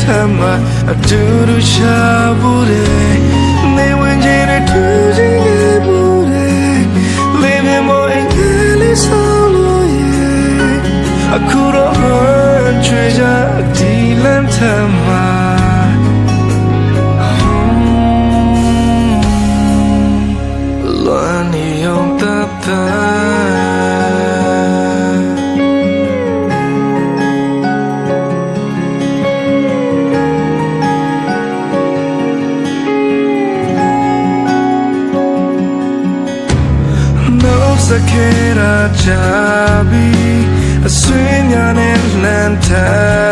ထမ်းမှာအတူတူရှာဘူးတဲ့နေဝင်ချင်းတွေထူးချင်နေဘူးတဲ့ Living more in Kelly solo yeah အခုတော့ဟန်ချွေကြဒီလမ်းထမ်း sakera jabi a swing on in lanta